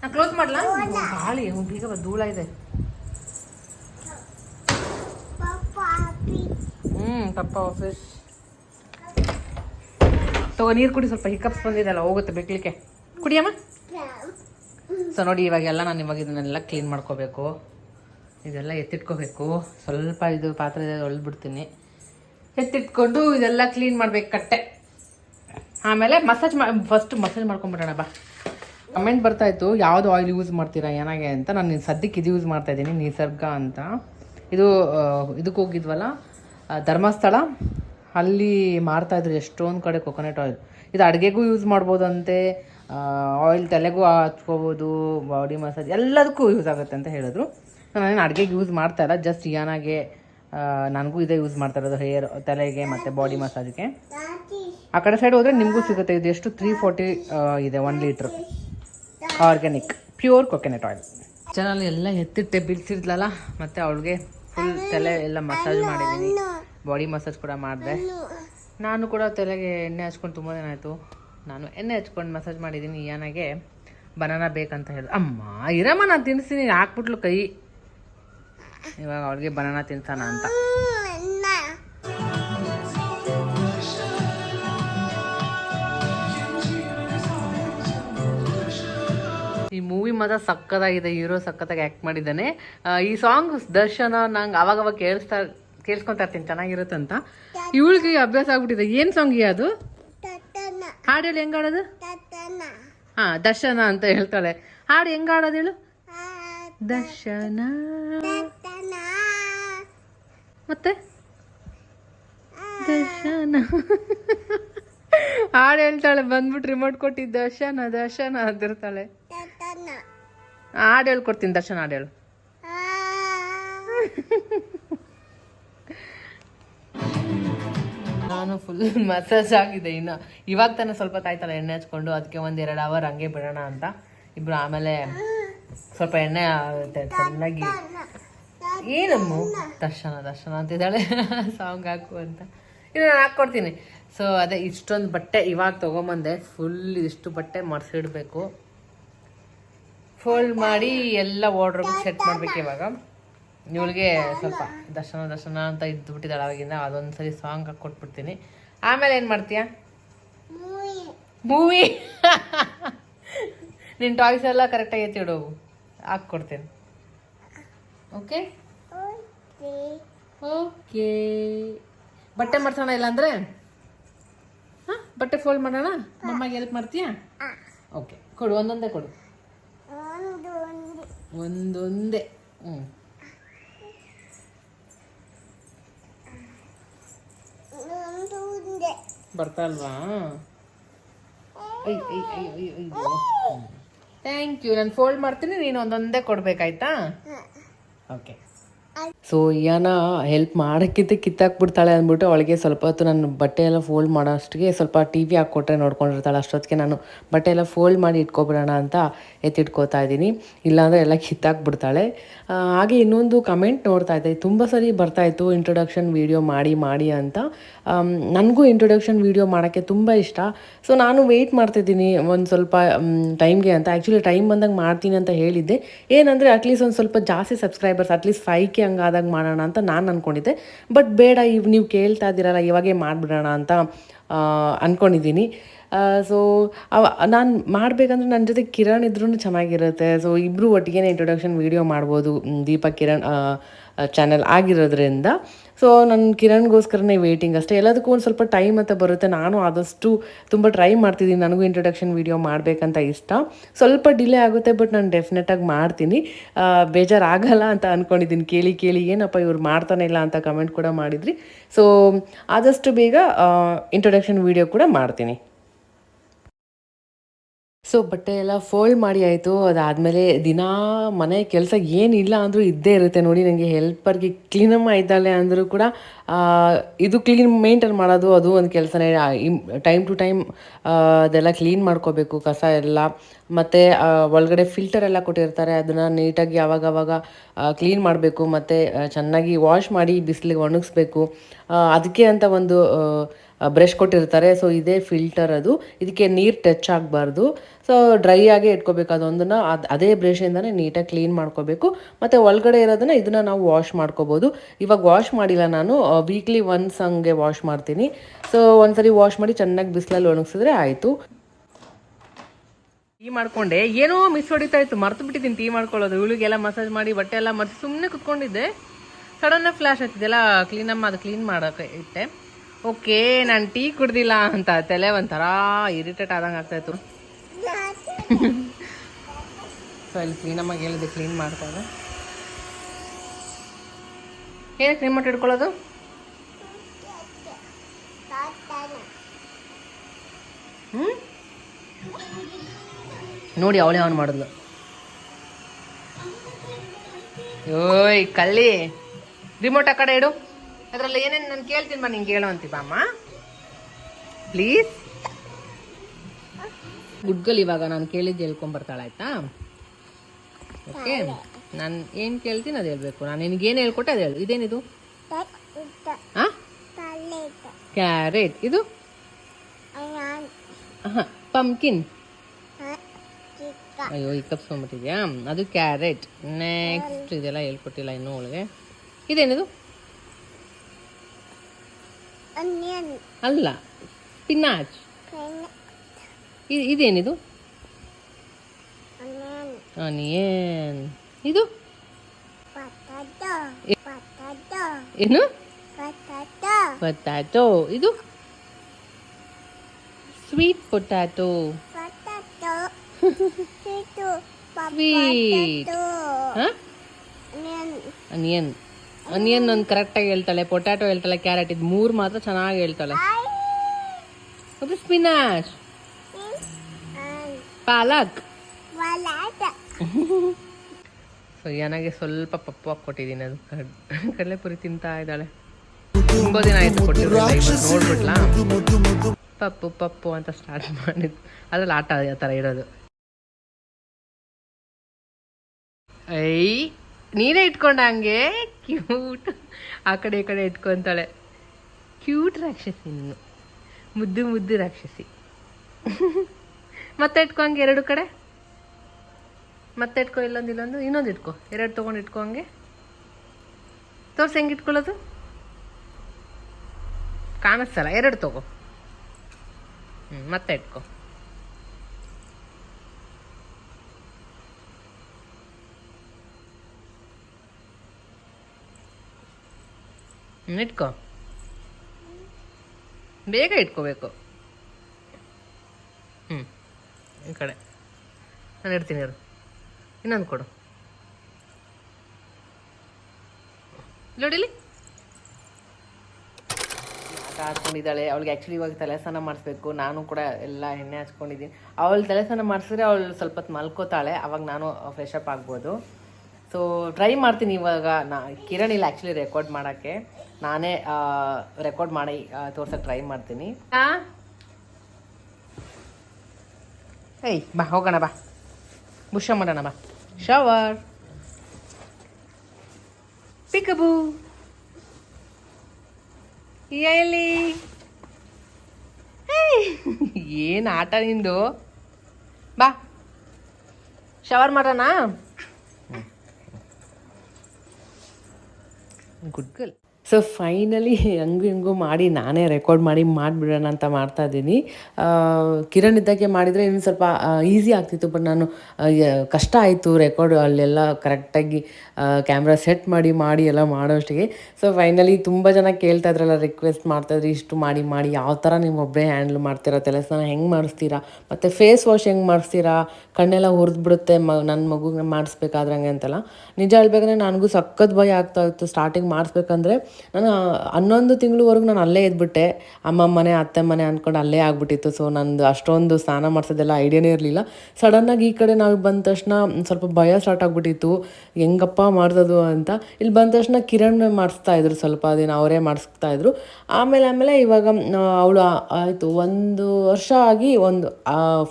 ನಾ ಕ್ಲೋಸ್ ಮಾಡ್ಲಾ? ಗಾಳಿ ಬೇಗ ಬಾ ಧೂಳ ಇದೆ. ಹ್ಮ್ ಪಪ್ಪ ಆಫೀಸ್ ತಗೋ ನೀರು ಕುಡಿ ಸ್ವಲ್ಪ ಹಿಕ್ಕಪ್ಸ್ ಬಂದಿದೆಲ್ಲ ಹೋಗುತ್ತೆ ಬೆಕ್ಲಿಕ್ಕೆ. ಕುಡಿಯಮ್ಮ? ಸೊ ನೋಡಿ, ಇವಾಗೆಲ್ಲ ನಾನು ಇವಾಗ ಇದನ್ನೆಲ್ಲ ಕ್ಲೀನ್ ಮಾಡ್ಕೋಬೇಕು. ಇದೆಲ್ಲ ಎತ್ತಿಟ್ಕೋಬೇಕು. ಸ್ವಲ್ಪ ಇದು ಪಾತ್ರೆ ಒಳ್ಬಿಡ್ತೀನಿ ಎತ್ತಿಟ್ಕೊಂಡು ಇದೆಲ್ಲ ಕ್ಲೀನ್ ಮಾಡ್ಬೇಕು ಕಟ್ಟೆ. ಆಮೇಲೆ ಮಸಾಜ್ ಮಾ ಫಸ್ಟ್ ಮಸಾಜ್ ಮಾಡ್ಕೊಂಬಿಡೋಣ ಬಾ. ಕಮೆಂಟ್ ಬರ್ತಾ ಇತ್ತು, ಯಾವ್ದು ಆಯಿಲ್ ಯೂಸ್ ಮಾಡ್ತೀರಾ, ಏನಾಗೆ ಅಂತ. ನಾನು ಸದ್ಯಕ್ಕೆ ಇದು ಯೂಸ್ ಮಾಡ್ತಾ ಇದ್ದೀನಿ, ನಿಸರ್ಗ ಅಂತ. ಇದು ಇದಕ್ಕೆ ಹೋಗಿದ್ವಲ್ಲ ಧರ್ಮಸ್ಥಳ. ಅಲ್ಲಿ ಮಾರ್ತಾ ಇದ್ರು ಎಷ್ಟೊಂದು ಕಡೆ ಕೊಕೊನಟ್ ಆಯಿಲ್ ಇದು ಅಡುಗೆಗೂ ಯೂಸ್ ಮಾಡ್ಬೋದಂತೆ ಆಯಿಲ್ ತಲೆಗೂ ಹಚ್ಕೋಬೋದು ಬಾಡಿ ಮಸಾಜ್ ಎಲ್ಲದಕ್ಕೂ ಯೂಸ್ ಆಗುತ್ತೆ ಅಂತ ಹೇಳಿದ್ರು. ನಾನೇನು ಅಡುಗೆಗೆ ಯೂಸ್ ಮಾಡ್ತಾ ಇಲ್ಲ ಜಸ್ಟ್ ಏನಾಗೆ ನನಗೂ ಇದೇ ಯೂಸ್ ಮಾಡ್ತಾ ಇರೋದು ಹೇರ್ ತಲೆಗೆ ಮತ್ತು ಬಾಡಿ ಮಸಾಜ್ಗೆ ಆ ಕಡೆ ಸೈಡ್ ಹೋದರೆ ನಿಮಗೂ ಸಿಗುತ್ತೆ ಇದು ಎಷ್ಟು ತ್ರೀ ಫೋರ್ಟಿ ಇದೆ one litre organic pure coconut oil ಚೆನ್ನಾಗಿ ಎಲ್ಲ ಎತ್ತಿಟ್ಟೆ ಬಿಡಿಸಿದ್ಲಲ್ಲ ಮತ್ತು ಅವಳಿಗೆ ಫುಲ್ ತಲೆ ಎಲ್ಲ ಮಸಾಜ್ ಮಾಡಿದ್ದೀನಿ ಬಾಡಿ ಮಸಾಜ್ ಕೂಡ ಮಾಡಿದೆ. ನಾನು ಕೂಡ ತಲೆಗೆ ಎಣ್ಣೆ ಹಚ್ಕೊಂಡು ತುಂಬ ದಿನ ಆಯಿತು. ನಾನು ಎಣ್ಣೆ ಹಚ್ಕೊಂಡು ಮಸಾಜ್ ಮಾಡಿದ್ದೀನಿ ಯಾನಾಗೆ ಬನಾನ ಬೇಕಂತ ಹೇಳಿದ್ರು ಅಮ್ಮ, ಇರಮ್ಮ, ನಾನು ತಿನ್ನಿಸ್ತೀನಿ ಹಾಕ್ಬಿಟ್ಲು ಕೈ. ಇವಾಗ ಅವಳಿಗೆ ಬನಾನ ತಿನ್ಸೋಣ ಅಂತ. ಈ ಮೂವಿ ಮಾತ್ರ ಸಕ್ಕತ್ತಾಗಿದೆ, ಹೀರೋ ಸಕ್ಕತ್ತಾಗಿ ಆ್ಯಕ್ಟ್ ಮಾಡಿದ್ದಾನೆ. ಈ ಸಾಂಗ್ ದರ್ಶನ ನಂಗೆ ಅವಾಗ ಅವಾಗ ಕೇಳಿಸ್ತಾ ಕೇಳಿಸ್ಕೊತಾ ಇರ್ತೀನಿ, ಚೆನ್ನಾಗಿರುತ್ತೆ ಅಂತ. ಇವಳಿಗೆ ಅಭ್ಯಾಸ ಆಗ್ಬಿಟ್ಟಿದೆ. ಏನು ಸಾಂಗ್ ಅದು? ಹಾಡು ಹೇಳಿ ಹೆಂಗ್ ಹಾಡೋದು ಹಾ ದರ್ಶನ ಅಂತ ಹೇಳ್ತಾಳೆ. ಹಾಡು ಹೆಂಗ್ ಹಾಡೋದು ಹೇಳು ದರ್ಶನ ಮತ್ತೆ? ದರ್ಶನ ಹಾಡು ಹೇಳ್ತಾಳೆ ಬಂದ್ಬಿಟ್ಟು ರಿಮೋಟ್ ಕೊಟ್ಟಿದ್ದು ದರ್ಶನ ದರ್ಶನ ಅಂತಿರ್ತಾಳೆ ಹಾಡು ಹೇಳ್ಕೊಡ್ತೀನಿ ದರ್ಶನ ಹಾಡು ಹೇಳು. ನಾನು ಫುಲ್ ಮಸಾಜ್ ಆಗಿದೆ ಇನ್ನು. ಇವಾಗ ತಾನೇ ಸ್ವಲ್ಪ ತಾಯ್ತಲ್ಲ ಎಣ್ಣೆ ಹಚ್ಕೊಂಡು ಅದಕ್ಕೆ ಒಂದು ಎರಡು ಅವರ್ ಹಂಗೆ ಬಿಡೋಣ ಅಂತ. ಇಬ್ರು ಆಮೇಲೆ ಸ್ವಲ್ಪ ಎಣ್ಣೆ ಚೆನ್ನಾಗಿ ಏನಮ್ಮ? ದರ್ಶನ ದರ್ಶನ ಅಂತಿದ್ದಾಳೆ. ಸಾಂಗ್ ಹಾಕು ಅಂತ. ಇಲ್ಲ ನಾನು ಹಾಕ್ಕೊಡ್ತೀನಿ. ಸೊ ಅದೇ ಇಷ್ಟೊಂದು ಬಟ್ಟೆ ಇವಾಗ ತೊಗೊಂಬಂದೆ. ಫುಲ್ ಇಷ್ಟು ಬಟ್ಟೆ ಮರ್ಸಿಡ್ಬೇಕು ಫೋಲ್ಡ್ ಮಾಡಿ ಎಲ್ಲ ವಾರ್ಡ್ರೋಬ್ ಸೆಟ್ ಮಾಡ್ಬೇಕು ಇವಾಗ. ಇವಳಿಗೆ ಸ್ವಲ್ಪ ದರ್ಶನ ದರ್ಶನ ಅಂತ ಇದ್ದು ಬಿಟ್ಟಿದ್ದಾಳೆ ಅವಾಗಿಂದ. ಅದೊಂದು ಸರಿ ಸಾಂಗ್ ಕೊಟ್ಬಿಡ್ತೀನಿ ಆಮೇಲೆ ಏನು ಮಾಡ್ತೀಯ? ಮೂವಿ ನಿನ್ನ ಟಾಯ್ಸ್ ಎಲ್ಲ ಕರೆಕ್ಟಾಗಿ ಎತ್ತಿಡು ಹಾಕ್ಕೊಡ್ತೀನಿ. ಓಕೆ ಓಕೆ ಬಟ್ಟೆ ಮಾಡ್ಸೋಣ ಇಲ್ಲಾಂದ್ರೆ? ಹಾಂ? ಬಟ್ಟೆ ಫೋಲ್ಡ್ ಮಾಡೋಣ? ಮಮ್ಮಗೆ ಹೆಲ್ಪ್ ಮಾಡ್ತೀಯಾ? ಓಕೆ ಕೊಡು ಒಂದೊಂದೇ ಕೊಡು. ಒಂದೊಂದೇ. ಹ್ಞೂ ಬರ್ತಾ ಅಲ್ವಾ ಥ್ಯಾಂಕ್ ಯು ನಾನು ಫೋಲ್ಡ್ ಮಾಡ್ತೀನಿ ನೀನು ಒಂದೊಂದೇ ಕೊಡ್ಬೇಕಾಯ್ತಾ? ಓಕೆ ಸೊ ಯಾನ ಹೆಲ್ಪ್ ಮಾಡೋಕ್ಕಿಂತ ಕಿತ್ತಾಕ್ಬಿಡ್ತಾಳೆ ಅಂದ್ಬಿಟ್ಟು ಅವಳಿಗೆ ಸ್ವಲ್ಪ ಹೊತ್ತು ನಾನು ಬಟ್ಟೆ ಎಲ್ಲ ಫೋಲ್ಡ್ ಮಾಡೋ ಅಷ್ಟಿಗೆ ಸ್ವಲ್ಪ ಟಿ ವಿ ಹಾಕ್ಕೊಟ್ರೆ ನೋಡ್ಕೊಂಡಿರ್ತಾಳೆ. ಅಷ್ಟೊತ್ತಿಗೆ ನಾನು ಬಟ್ಟೆ ಎಲ್ಲ ಫೋಲ್ಡ್ ಮಾಡಿ ಇಟ್ಕೊಬಿಡೋಣ ಅಂತ ಎತ್ತಿಟ್ಕೋತಾ ಇದ್ದೀನಿ. ಇಲ್ಲಾಂದರೆ ಎಲ್ಲ ಕಿತ್ತಾಕ್ಬಿಡ್ತಾಳೆ. ಹಾಗೆ ಇನ್ನೊಂದು ಕಮೆಂಟ್ ನೋಡ್ತಾ ಇದ್ದೆ. ತುಂಬ ಸರಿ ಬರ್ತಾಯಿತ್ತು ಇಂಟ್ರೊಡಕ್ಷನ್ ವೀಡಿಯೋ ಮಾಡಿ ಮಾಡಿ ಅಂತ. ನನಗೂ ಇಂಟ್ರೊಡಕ್ಷನ್ ವೀಡಿಯೋ ಮಾಡೋಕ್ಕೆ ತುಂಬ ಇಷ್ಟ. ಸೊ ನಾನು ವೆಯ್ಟ್ ಮಾಡ್ತಿದ್ದೀನಿ ಒಂದು ಸ್ವಲ್ಪ ಟೈಮ್ಗೆ ಅಂತ. ಆ್ಯಕ್ಚುಲಿ ಟೈಮ್ ಬಂದಾಗ ಮಾಡ್ತೀನಿ ಅಂತ ಹೇಳಿದ್ದೆ. ಏನಂದರೆ ಅಟ್ಲೀಸ್ಟ್ ಒಂದು ಸ್ವಲ್ಪ ಜಾಸ್ತಿ subscribers at least five K ಹಂಗಾದಾಗ ಮಾಡೋಣ ಅಂತ ನಾನು ಅಂದ್ಕೊಂಡಿದ್ದೆ ಬಟ್ ಬೇಡ, ಇವ್ ನೀವು ಕೇಳ್ತಾ ಇದ್ದೀರಲ್ಲ, ಇವಾಗೇ ಮಾಡಿಬಿಡೋಣ ಅಂತ ಅಂದ್ಕೊಂಡಿದ್ದೀನಿ ಸೊ ಅವ, ನಾನು ಮಾಡಬೇಕಂದ್ರೆ ನನ್ನ ಜೊತೆ ಕಿರಣ್ ಇದ್ರೂ ಚೆನ್ನಾಗಿರುತ್ತೆ. ಸೊ ಇಬ್ಬರು ಒಟ್ಟಿಗೆ ಇಂಟ್ರೊಡಕ್ಷನ್ ವೀಡಿಯೋ ಮಾಡ್ಬೋದು ದೀಪಕ್ ಕಿರಣ್ ಚಾನೆಲ್ ಆಗಿರೋದ್ರಿಂದ. ಸೊ ನನ್ನ ಕಿರಣ್ಗೋಸ್ಕರನೇ ವೇಟಿಂಗ್ ಅಷ್ಟೇ. ಎಲ್ಲದಕ್ಕೂ ಒಂದು ಸ್ವಲ್ಪ ಟೈಮ್ ಅಂತ ಬರುತ್ತೆ. ನಾನು ಆದಷ್ಟು ತುಂಬ ಟ್ರೈ ಮಾಡ್ತಿದ್ದೀನಿ. ನನಗೂ ಇಂಟ್ರೊಡಕ್ಷನ್ ವೀಡಿಯೋ ಮಾಡಬೇಕಂತ ಇಷ್ಟ. ಸ್ವಲ್ಪ ಡಿಲೇ ಆಗುತ್ತೆ ಬಟ್ ನಾನು ಡೆಫಿನೆಟಾಗಿ ಮಾಡ್ತೀನಿ. ಬೇಜಾರಾಗಲ್ಲ ಅಂತ ಅಂದ್ಕೊಂಡಿದ್ದೀನಿ ಕೇಳಿ ಕೇಳಿ, ಏನಪ್ಪ ಇವ್ರು ಮಾಡ್ತಾನೆ ಇಲ್ಲ ಅಂತ ಕಮೆಂಟ್ ಕೂಡ ಮಾಡಿದ್ರಿ. ಸೊ ಆದಷ್ಟು ಬೇಗ ಇಂಟ್ರೊಡಕ್ಷನ್ ವೀಡಿಯೋ ಕೂಡ ಮಾಡ್ತೀನಿ. ಸೊ ಬಟ್ಟೆ ಎಲ್ಲ ಫೋಲ್ಡ್ ಮಾಡಿ ಆಯಿತು. ಅದಾದಮೇಲೆ ದಿನಾ ಮನೆ ಕೆಲಸ ಏನಿಲ್ಲ ಅಂದರೂ ಇದ್ದೇ ಇರುತ್ತೆ ನೋಡಿ. ನನಗೆ ಹೆಲ್ಪರ್ಗೆ ಕ್ಲೀನಮ್ಮ ಇದ್ದಾಳೆ ಅಂದರೂ ಕೂಡ ಇದು ಕ್ಲೀನ್ ಮೇಂಟೈನ್ ಮಾಡೋದು ಅದು ಒಂದು ಕೆಲಸನೇ. ಟೈಮ್ ಟು ಟೈಮ್ ಅದೆಲ್ಲ ಕ್ಲೀನ್ ಮಾಡ್ಕೋಬೇಕು ಕಸ ಎಲ್ಲ. ಮತ್ತು ಒಳಗಡೆ ಫಿಲ್ಟರ್ ಎಲ್ಲ ಕೊಟ್ಟಿರ್ತಾರೆ. ಅದನ್ನು ನೀಟಾಗಿ ಆವಾಗ ಕ್ಲೀನ್ ಮಾಡಬೇಕು. ಮತ್ತು ಚೆನ್ನಾಗಿ ವಾಶ್ ಮಾಡಿ ಬಿಸಿಲಿಗೆ ಒಣಗಿಸ್ಬೇಕು. ಅದಕ್ಕೆ ಅಂತ ಒಂದು ಬ್ರಷ್ ಕೊಟ್ಟಿರ್ತಾರೆ. ಸೊ ಇದೇ ಫಿಲ್ಟರ್ ಅದು. ಇದಕ್ಕೆ ನೀರು ಟಚ್ ಆಗಬಾರ್ದು. ಸೊ ಡ್ರೈ ಆಗೇ ಇಟ್ಕೋಬೇಕು. ಅದೊಂದನ್ನು ಅದು, ಅದೇ ಬ್ರಷಿಂದನೇ ನೀಟಾಗಿ ಕ್ಲೀನ್ ಮಾಡ್ಕೋಬೇಕು. ಮತ್ತು ಒಳಗಡೆ ಇರೋದನ್ನು ಇದನ್ನು ನಾವು ವಾಶ್ ಮಾಡ್ಕೋಬೋದು. ಇವಾಗ ವಾಶ್ ಮಾಡಿಲ್ಲ ನಾನು. ವೀಕ್ಲಿ ಒನ್ಸ್ ಹಂಗೆ ವಾಶ್ ಮಾಡ್ತೀನಿ. ಸೊ ಒಂದ್ಸರಿ ವಾಶ್ ಮಾಡಿ ಚೆನ್ನಾಗಿ ಬಿಸಿಲಲ್ಲಿ ಒಣಗಿಸಿದ್ರೆ ಆಯಿತು. ಟೀ ಮಾಡ್ಕೊಂಡೆ. ಏನೋ ಮಿಸ್ ಹೊಡಿತಾ ಇತ್ತು. ಮರ್ತು ಬಿಟ್ಟಿದ್ದೀನಿ ಟೀ ಮಾಡ್ಕೊಳ್ಳೋದು. ಇವಳಿಗೆಲ್ಲ ಮಸಾಜ್ ಮಾಡಿ ಬಟ್ಟೆ ಎಲ್ಲ ಮರ್ತು ಸುಮ್ಮನೆ ಕುತ್ಕೊಂಡಿದ್ದೆ. ಸಡನ್ನಾಗಿ ಫ್ಲ್ಯಾಶ್ ಆಗ್ತಿದ್ದೆಲ್ಲ ಕ್ಲೀನಮ್ಮ ಅದು ಕ್ಲೀನ್ ಮಾಡೋಕೆ ಇಟ್ಟೆ. ಓಕೆ, ನಾನು ಟೀ ಕುಡ್ದಿಲ್ಲ ಅಂತ ತಲೆ ಒಂಥರ ಇರಿಟೇಟ್ ಆದಂಗೆ ಆಗ್ತಾಯಿತ್ತು ಸೊ ಇಲ್ಲಿ ಕ್ಲೀನಮ್ಮಾಗಿ ಹೇಳಿದೆ, ಕ್ಲೀನ್ ಮಾಡ್ತಾ ಇದೆ ಏನು ಕ್ಲೀನ್ ಮಾಡಿ ಹ್ಞೂ ನೋಡಿ ಅವಳೇ ಅವನು ಮಾಡಿದ್ಲು. ಓಯ್ ಕಲ್ಲಿ ರಿಮೋಟ್ ಆ ಕಡೆ ಇಡು. ಅದರಲ್ಲಿ ಏನೇನು ನಾನು ಕೇಳ್ತೀನಿ ಬಾ ನಿಂಗೆ ಹೇಳೋ ಅಂತೀವಿ ಅಮ್ಮ. ಪ್ಲೀಸ್ ಗುಡ್ಗಲ್ ಇವಾಗ ನಾನು ಕೇಳಿದ್ದು ಹೇಳ್ಕೊಂಬರ್ತಾಳೆ ಆಯ್ತಾ? ಓಕೆ ನಾನು ಏನು ಕೇಳ್ತೀನಿ ಅದು ಹೇಳ್ಬೇಕು. ನಾನು ನಿನಗೇನು ಹೇಳ್ಕೊಟ್ಟೆ ಅದು ಹೇಳು ಇದೇನಿದು? ಹಾಂ ಕ್ಯಾರೆಟ್ ಇದು? ಪಂಕಿನ್ ಅಯ್ಯೋ ಈ ಕಪ್ಸ್ಕೊಂಬಿಟ್ಟಿದ್ಯಾ ಅದು ಕ್ಯಾರೆಟ್ ನೆಕ್ಸ್ಟ್ ಇದೆಲ್ಲ ಹೇಳ್ಕೊಟ್ಟಿಲ್ಲ ಇನ್ನೂ ಒಳಗೆ ಇದೇನಿದು? ಅಲ್ಲ ಪಿನಾಚ್ ಇ- ಇದೇನಿದು? ಆನಿಯನ್ ಇದು? ಏನು? ಪೊಟ್ಯಾಟೊ ಇದು? Sweet potato sweet onion onion ಒಂದು ಕರೆಕ್ಟಾಗಿ ಹೇಳ್ತಾಳೆ ಪೊಟ್ಯಾಟೊ ಹೇಳ್ತಾಳೆ ಕ್ಯಾರೆಟ್ ಇದು ಮೂರು ಮಾತ್ರ ಚೆನ್ನಾಗಿ ಹೇಳ್ತಾಳೆ. ಅದು ಸ್ಪಿನಾಚ್ ಪಾಲಕ್. ಸೊ ಏನಾಗೆ ಸ್ವಲ್ಪ ಪಪ್ಪು ಕೊಟ್ಟಿದ್ದೀನಿ ಅದು. ಕಡ್- ಕಡಲೆಪುರಿ ತಿಂತಾ ಇದ್ದಾಳೆ. ತುಂಬಾ ದಿನ ಆಯ್ತು ನೋಡ್ಬಿಟ್ಲಾ? ಪಪ್ಪು ಪಪ್ಪು ಅಂತ ಸ್ಟಾರ್ಟ್ ಮಾಡಿದ್ದು ಅದ್ರಲ್ಲಿ ಆಟ ಆ ಥರ ಇರೋದು. ಐ ನೀನೇ ಇಟ್ಕೊಂಡ ಹಂಗೆ? ಕ್ಯೂಟ್ ಆ ಕಡೆ ಈ ಕಡೆ ಇಟ್ಕೊಂತಾಳೆ ಕ್ಯೂಟ್ ರಾಕ್ಷಸಿ ನೀನು. ಮುದ್ದು ಮುದ್ದು ರಾಕ್ಷಸಿ. ಮತ್ತೆ ಇಟ್ಕೊ ಹಂಗೆ ಎರಡು ಕಡೆ? ಮತ್ತೆ ಇಟ್ಕೊ ಇಲ್ಲೊಂದು ಇಲ್ಲೊಂದು? ಇನ್ನೊಂದು ಇಟ್ಕೊ ಎರಡು ತೊಗೊಂಡು ಇಟ್ಕೊ ಹಂಗೆ. ತೋರ್ಸಿ ಹೆಂಗೆ ಇಟ್ಕೊಳ್ಳೋದು? ಕಾಣಿಸ್ತಲ್ಲ. ಎರಡು ತಗೋ. ಹ್ಞೂ ಮತ್ತೆ ಇಟ್ಕೊ ಇಟ್ಕೊ ಬೇಗ ಇಟ್ಕೋಬೇಕು. ಹ್ಞೂ ಈ ಕಡೆ. ನಾನು ಇಡ್ತೀನಿ ಇರು. ಇನ್ನೊಂದು ಕೊಡು. ನೋಡಿಲಿ ಆಟ ಆಡ್ಕೊಂಡಿದ್ದಾಳೆ. ಅವಳಿಗೆ ಆ್ಯಕ್ಚುಲಿ ಇವಾಗ ತಲೆ ಸ್ನಾನ ಮಾಡಿಸ್ಬೇಕು. ನಾನು ಕೂಡ ಎಲ್ಲ ಎಣ್ಣೆ ಹಚ್ಕೊಂಡಿದ್ದೀನಿ. ಅವಳು ತಲೆ ಸ್ನಾನ ಮಾಡಿಸಿದ್ರೆ ಅವಳು ಸ್ವಲ್ಪ ಹೊತ್ತು ಮಲ್ಕೋತಾಳೆ. ಅವಾಗ ನಾನು ಫ್ರೆಶ್ ಅಪ್ ಆಗ್ಬೋದು. ಸೊ ಟ್ರೈ ಮಾಡ್ತೀನಿ ಇವಾಗ. ನಾ ಕಿರಣ್ ಇಲ್ಲ ಆ್ಯಕ್ಚುಲಿ ರೆಕಾರ್ಡ್ ಮಾಡೋಕ್ಕೆ. ನಾನೇ ರೆಕಾರ್ಡ್ ಮಾಡಿ ತೋರ್ಸಕ್ಕೆ ಟ್ರೈ ಮಾಡ್ತೀನಿ. ಹಾಂ ಏಯ್ ಬಾ ಹೋಗೋಣ ಬಾ. ಬುಷ ಮಾಡೋಣ ಬಾ. ಶವರ್ ಪಿಕಬು ಎಲ್ಲಿ? ಏನು ಆಟ ನಿಂದು? ಬಾ. ಶವರ್ ಮಾಡೋಣ? ಗುಡ್ ಗಲ್ ಸೊ ಫೈನಲಿ ಹಂಗೂ ಹಿಂಗೂ ಮಾಡಿ ನಾನೇ ರೆಕಾರ್ಡ್ ಮಾಡಿ ಮಾಡಿಬಿಡೋಣ ಅಂತ ಮಾಡ್ತಾ ಇದ್ದೀನಿ. ಕಿರಣ್ ಇದ್ದಾಗೆ ಮಾಡಿದರೆ ಇನ್ನು ಸ್ವಲ್ಪ ಈಸಿ ಆಗ್ತಿತ್ತು ಬಟ್ ನಾನು ಕಷ್ಟ ಆಯಿತು ರೆಕಾರ್ಡ್ ಅಲ್ಲೆಲ್ಲ ಕರೆಕ್ಟಾಗಿ ಕ್ಯಾಮ್ರಾ ಸೆಟ್ ಮಾಡಿ ಮಾಡಿ ಎಲ್ಲ ಮಾಡೋಷ್ಟಿಗೆ. ಸೊ ಫೈನಲಿ ತುಂಬ ಜನ ಕೇಳ್ತಾ ಇದ್ರಲ್ಲ ರಿಕ್ವೆಸ್ಟ್ ಮಾಡ್ತಾಯಿದ್ರಿ ಇಷ್ಟು ಮಾಡಿ ಮಾಡಿ, ಯಾವ ಥರ ನೀವು ಒಬ್ಬರೇ ಹ್ಯಾಂಡ್ಲ್ ಮಾಡ್ತೀರಾ ತಲೆ ಸ್ನಾನ ಹೆಂಗೆ ಮಾಡಿಸ್ತೀರಾ, ಮತ್ತು ಫೇಸ್ ವಾಶ್ ಹೆಂಗೆ ಮಾಡಿಸ್ತೀರಾ ಕಣ್ಣೆಲ್ಲ ಬಿಡುತ್ತೆ ಮ ನನ್ನ ಮಗುಗೆ ಮಾಡಿಸ್ಬೇಕಾದ್ರಂಗೆ ಅಂತೆಲ್ಲ. ನಿಜ ಹೇಳ್ಬೇಕಂದ್ರೆ ನನಗೂ ಸಖತ್ ಭಯ ಆಗ್ತಾ ಇತ್ತು ಸ್ಟಾರ್ಟಿಂಗ್ ಮಾಡಿಸ್ಬೇಕಂದ್ರೆ. ನಾನು ಹನ್ನೊಂದು ತಿಂಗಳವರೆಗೂ ನಾನು ಅಲ್ಲೇ ಇದ್ಬಿಟ್ಟೆ. ಅಮ್ಮ ಮನೆ ಅತ್ತೆ ಮನೆ ಅಂದ್ಕೊಂಡು ಅಲ್ಲೇ ಆಗ್ಬಿಟ್ಟಿತ್ತು. ಸೊ ನಂದು ಅಷ್ಟೊಂದು ಸ್ನಾನ ಮಾಡಿಸೋದೆಲ್ಲ ಐಡಿಯಾನೇ ಇರಲಿಲ್ಲ. ಸಡನ್ನಾಗಿ ಈ ಕಡೆ ನಾವು ಬಂದ ತಕ್ಷಣ ಸ್ವಲ್ಪ ಭಯ ಸ್ಟಾರ್ಟ್ ಆಗಿಬಿಟ್ಟಿತ್ತು. ಹೆಂಗಪ್ಪ ಮಾಡಿಸೋದು ಅಂತ. ಇಲ್ಲಿ ಬಂದ ತಕ್ಷಣ ಕಿರಣ್ ಮಾಡಿಸ್ತಾ ಇದ್ರು ಸ್ವಲ್ಪ ದಿನ ಅವರೇ ಮಾಡಿಸ್ತಾ ಇದ್ರು. ಆಮೇಲೆ ಆಮೇಲೆ ಇವಾಗ, ಅವಳು ಆಯಿತು, ಒಂದು ವರ್ಷ ಆಗಿ ಒಂದು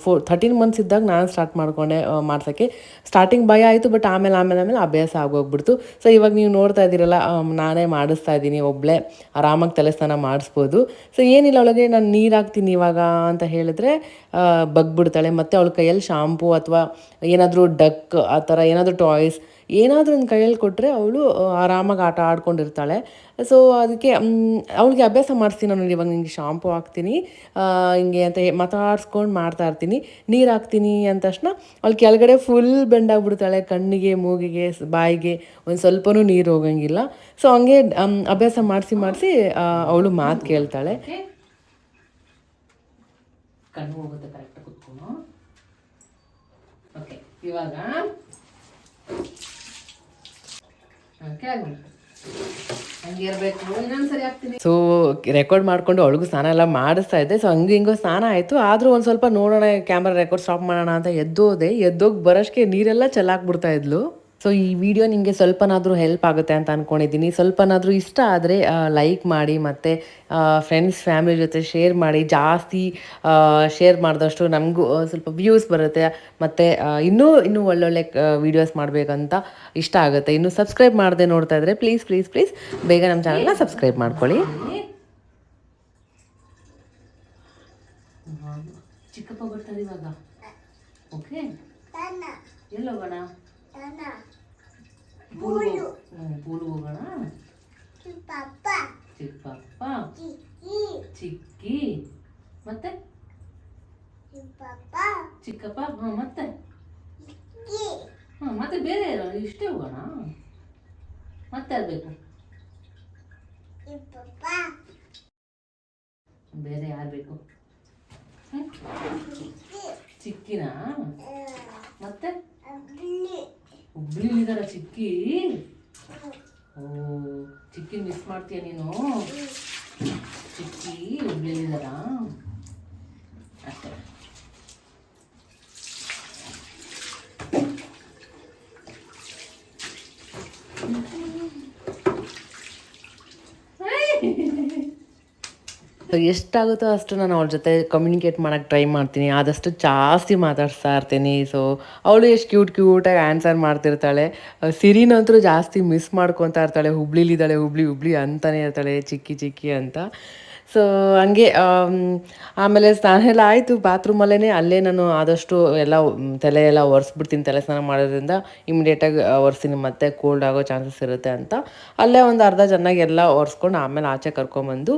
ಫೋ ಥರ್ಟೀನ್ ಮಂತ್ಸ್ ಇದ್ದಾಗ ನಾನು ಸ್ಟಾರ್ಟ್ ಮಾಡ್ಕೊಂಡೆ ಮಾಡ್ಸೋಕ್ಕೆ. ಸ್ಟಾರ್ಟಿಂಗ್ ಭಯ ಆಯಿತು ಬಟ್ ಆಮೇಲೆ ಆಮೇಲೆ ಆಮೇಲೆ ಅಭ್ಯಾಸ ಆಗೋಗ್ಬಿಡ್ತು. ಸೊ ಇವಾಗ ನೀವು ನೋಡ್ತಾ ಇದ್ದೀರಲ್ಲ ನಾನೇ ಮಾಡಿಸ್ತಾ ಇದ್ದೀನಿ ಒಬ್ಬಳೇ ಆರಾಮಾಗಿ ತಲೆ ಸ್ನಾನ ಮಾಡಿಸ್ಬೋದು. ಸೊ ಏನಿಲ್ಲ, ಅವಳಿಗೆ ನಾನು ನೀರು ಹಾಕ್ತೀನಿ ಇವಾಗ ಅಂತ ಹೇಳಿದ್ರೆ ಬಗ್ಬಿಡ್ತಾಳೆ. ಮತ್ತು ಅವಳ ಕೈಯಲ್ಲಿ ಶಾಂಪೂ ಅಥವಾ ಏನಾದರೂ ಡಕ್ ಆ ಥರ ಏನಾದರೂ ಟಾಯ್ಸ್ ಏನಾದರೂ ಒಂದು ಕೈಯಲ್ಲಿ ಕೊಟ್ಟರೆ ಅವಳು ಆರಾಮಾಗಿ ಆಟ ಆಡ್ಕೊಂಡಿರ್ತಾಳೆ. ಸೊ ಅದಕ್ಕೆ ಅವಳಿಗೆ ಅಭ್ಯಾಸ ಮಾಡಿಸ್ತೀನಿ ನಾನು, ಇವಾಗ ನಿಮಗೆ ಶಾಂಪು ಹಾಕ್ತೀನಿ ಹಿಂಗೆ ಅಂತ ಮಾತಾಡ್ಸ್ಕೊಂಡು ಮಾಡ್ತಾ ಇರ್ತೀನಿ. ನೀರು ಹಾಕ್ತೀನಿ ಅಂದ ತಕ್ಷಣ ಅವಳು ಕೆಳಗಡೆ ಫುಲ್ ಬೆಂಡಾಗ್ಬಿಡ್ತಾಳೆ ಕಣ್ಣಿಗೆ, ಮೂಗಿಗೆ ಬಾಯಿಗೆ, ಒಂದು ಸ್ವಲ್ಪನೂ ನೀರು ಹೋಗಂಗಿಲ್ಲ. ಸೊ ಹಂಗೆ ಅಭ್ಯಾಸ ಮಾಡಿಸಿ ಮಾಡಿಸಿ ಅವಳು ಮಾತು ಕೇಳ್ತಾಳೆ. ಕಣ್ಣು ಹೋಗುತ್ತೆ ಕರೆಕ್ಟ್ ಕುತ್ಕೊಂಡು ಓಕೆ, ಇವಾಗ ಸೊ ರೆಕಾರ್ಡ್ ಮಾಡ್ಕೊಂಡು ಅವಳಿಗೂ ಸ್ನಾನ ಎಲ್ಲ ಮಾಡಿಸ್ತಾ ಇದ್ದೆ. ಸೊ ಹಂಗೆ ಹಿಂಗೋ ಸ್ನಾನ ಆಯಿತು. ಆದರೂ ಒಂದು ಸ್ವಲ್ಪ ನೋಡೋಣ ಕ್ಯಾಮ್ರಾ ರೆಕಾರ್ಡ್ ಸ್ಟಾಪ್ ಮಾಡೋಣ ಅಂತ ಎದ್ದೋದೆ. ಎದ್ದೋಗಿ ಬರೋಷ್ಟಕ್ಕೆ ನೀರೆಲ್ಲ ಚೆಲ್ಲಾಕ್ಬಿಡ್ತಾ ಇದ್ಲು. ಸೊ ಈ ವಿಡಿಯೋ ನಿಮಗೆ ಸ್ವಲ್ಪನಾದರೂ ಹೆಲ್ಪ್ ಆಗುತ್ತೆ ಅಂತ ಅಂದ್ಕೊಂಡಿದ್ದೀನಿ ಸ್ವಲ್ಪನಾದರೂ ಇಷ್ಟ ಆದರೆ ಲೈಕ್ ಮಾಡಿ ಮತ್ತು ಫ್ರೆಂಡ್ಸ್ ಫ್ಯಾಮಿಲಿ ಜೊತೆ ಶೇರ್ ಮಾಡಿ, ಜಾಸ್ತಿ ಶೇರ್ ಮಾಡಿದಷ್ಟು ನಮಗೂ ಸ್ವಲ್ಪ ವ್ಯೂಸ್ ಬರುತ್ತೆ. ಮತ್ತು ಇನ್ನೂ ಇನ್ನೂ ಒಳ್ಳೊಳ್ಳೆ ವೀಡಿಯೋಸ್ ಮಾಡಬೇಕಂತ ಇಷ್ಟ ಆಗುತ್ತೆ. ಇನ್ನು ಸಬ್ಸ್ಕ್ರೈಬ್ ಮಾಡದೆ ನೋಡ್ತಾ ಇದ್ದರೆ ಪ್ಲೀಸ್ ಪ್ಲೀಸ್ ಪ್ಲೀಸ್ ಬೇಗ ನಮ್ಮ ಚಾನಲ್ನ ಸಬ್ಸ್ಕ್ರೈಬ್ ಮಾಡ್ಕೊಳ್ಳಿ. ಚಿಕ್ಕಪ್ಪ ಬರ್ತಾರೆ ಇವಾಗ. ಓಕೆ ಎಲ್ಲಿ ಹೋಗೋಣ? ಪೂಲ್ ಹೋಗೋಣ ಚಿಕ್ಕಪ್ಪ. ಚಿಕ್ಕಿ. ಮತ್ತೆ? ಚಿಕ್ಕಪ್ಪ. ಹಾಂ ಮತ್ತೆ? ಹಾಂ ಮತ್ತೆ ಬೇರೆ ಇಷ್ಟೇ ಹೋಗೋಣ. ಮತ್ತೆ ಆಗ್ಬೇಕು ಬೇರೆ ಯಾರು ಬೇಕು? ಚಿಕ್ಕಿನ? ಮತ್ತೆ? ಹುಬ್ಳಿಲಿದಾರ ಚಿಕ್ಕಿ. ಓ ಚಿಕ್ಕಿ ಮಿಸ್ ಮಾಡ್ತೀಯ ನೀನು? ಚಿಕ್ಕಿ ಹುಬ್ಳಿಲಿದಾರ ಅಷ್ಟೇ. ಸೊ ಎಷ್ಟಾಗುತ್ತೋ ಅಷ್ಟು ನಾನು ಅವಳ ಜೊತೆ ಕಮ್ಯುನಿಕೇಟ್ ಮಾಡೋಕೆ ಟ್ರೈ ಮಾಡ್ತೀನಿ. ಆದಷ್ಟು ಜಾಸ್ತಿ ಮಾತಾಡ್ಸ್ತಾ ಇರ್ತೀನಿ. ಸೊ ಅವಳು ಎಷ್ಟು ಕ್ಯೂಟ್ ಕ್ಯೂಟಾಗಿ ಆನ್ಸರ್ ಮಾಡ್ತಿರ್ತಾಳೆ. ಸಿರಿನಂತರೂ ಸಿರಿನಂತೂ ಜಾಸ್ತಿ ಮಿಸ್ ಮಾಡ್ಕೊತಾ ಇರ್ತಾಳೆ. ಹುಬ್ಳಿಲಿದ್ದಾಳೆ, ಹುಬ್ಳಿ ಹುಬ್ಳಿ ಅಂತಲೇ ಇರ್ತಾಳೆ. ಚಿಕ್ಕಿ ಚಿಕ್ಕಿ ಅಂತ. ಸೊ ಹಂಗೆ ಆಮೇಲೆ ಸ್ನಾನ ಎಲ್ಲ ಆಯಿತು. ಬಾತ್ರೂಮಲ್ಲೇ ಅಲ್ಲೇ ನಾನು ಆದಷ್ಟು ಎಲ್ಲ ತಲೆ ಎಲ್ಲ ಒರೆಸ್ಬಿಡ್ತೀನಿ ತಲೆ ಸ್ನಾನ ಮಾಡೋದ್ರಿಂದ. ಇಮಿಡಿಯೇಟಾಗಿ ಒರೆಸ್ತೀನಿ ಮತ್ತೆ ಕೋಲ್ಡ್ ಆಗೋ ಚಾನ್ಸಸ್ ಇರುತ್ತೆ ಅಂತ. ಅಲ್ಲೇ ಒಂದು ಅರ್ಧ ಚೆನ್ನಾಗಿ ಎಲ್ಲ ಒರೆಸ್ಕೊಂಡು ಆಮೇಲೆ ಆಚೆ ಕರ್ಕೊಂಬಂದು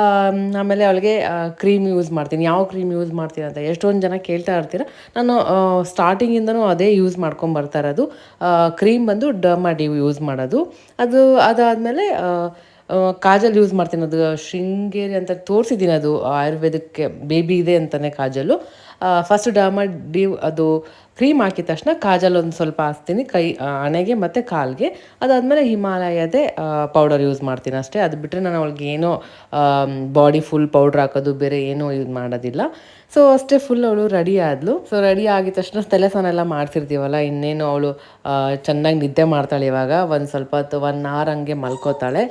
ಆಮ್, ಆಮೇಲೆ ಅವಳಿಗೆ ಕ್ರೀಮ್ ಯೂಸ್ ಮಾಡ್ತೀನಿ. ಯಾವ ಕ್ರೀಮ್ ಯೂಸ್ ಮಾಡ್ತೀನಿ ಅಂತ ಎಷ್ಟೊಂದು ಜನ ಕೇಳ್ತಾ ಇರ್ತೀರ. ನಾನು ಸ್ಟಾರ್ಟಿಂಗಿಂದನೂ ಅದೇ ಯೂಸ್ ಮಾಡ್ಕೊಂಡು ಇರೋದು. ಕ್ರೀಮ್ ಬಂದು ಡರ್ಮಾ ಮಾಡಿ ಯೂಸ್ ಮಾಡೋದು. ಅದು ಅದಾದಮೇಲೆ ಕಾಜಲ್ ಯೂಸ್ ಮಾಡ್ತೀನಿ. ಅದು ಶೃಂಗೇರಿ ಅಂತ ತೋರಿಸಿದ್ದೀನಿ ಅದು ಆಯುರ್ವೇದಕ್ಕೆ ಬೇಬಿ ಇದೆ ಅಂತಲೇ ಕಾಜಲು ಫಸ್ಟ್ ಡಾಮ ಡಿ ಅದು ಕ್ರೀಮ್ ಹಾಕಿದ ತಕ್ಷಣ ಕಾಜಲ್ ಒಂದು ಸ್ವಲ್ಪ ಹಾಸ್ತೀನಿ, ಕೈ ಹಣೆಗೆ ಮತ್ತು ಕಾಲಿಗೆ. ಅದಾದಮೇಲೆ ಹಿಮಾಲಯದೇ ಪೌಡರ್ ಯೂಸ್ ಮಾಡ್ತೀನಿ ಅಷ್ಟೇ. ಅದು ಬಿಟ್ಟರೆ ನಾನು ಅವಳಿಗೆ ಏನೋ ಬಾಡಿ ಫುಲ್ ಪೌಡ್ರ್ ಹಾಕೋದು ಬೇರೆ ಏನೂ ಯೂಸ್ ಮಾಡೋದಿಲ್ಲ. ಸೊ ಅಷ್ಟೇ ಫುಲ್ ಅವಳು ರೆಡಿ ಆದ್ಲು. ಸೊ ರೆಡಿ ಆಗಿದ ತಕ್ಷಣ ತಲೆ ಸ್ನಾನ ಎಲ್ಲ ಮಾಡ್ತಿರ್ತೀವಲ್ಲ ಇನ್ನೇನು ಅವಳು ಚೆನ್ನಾಗಿ ನಿದ್ದೆ ಮಾಡ್ತಾಳೆ ಇವಾಗ ಒಂದು ಸ್ವಲ್ಪ ಹೊತ್ತು ಒನ್ ಅವರ್ ಹಂಗೆ ಮಲ್ಕೋತಾಳೆ.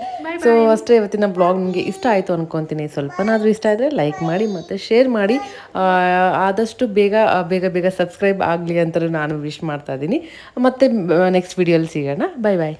ಸೊ ಅಷ್ಟೇ ಇವತ್ತಿನ ಬ್ಲಾಗ್ ನಿಮಗೆ ಇಷ್ಟ ಆಯಿತು ಅನ್ಕೊತೀನಿ. ಸ್ವಲ್ಪನಾದರೂ ಇಷ್ಟ ಆದರೆ ಲೈಕ್ ಮಾಡಿ ಮತ್ತು ಶೇರ್ ಮಾಡಿ. ಆದಷ್ಟು ಬೇಗ ಬೇಗ ಬೇಗ ಸಬ್ಸ್ಕ್ರೈಬ್ ಆಗಲಿ ಅಂತಲೂ ನಾನು ವಿಶ್ ಮಾಡ್ತಾ ಇದ್ದೀನಿ. ಮತ್ತು ನೆಕ್ಸ್ಟ್ ವಿಡಿಯೋಲಿ ಸಿಗೋಣ. ಬಾಯ್ ಬಾಯ್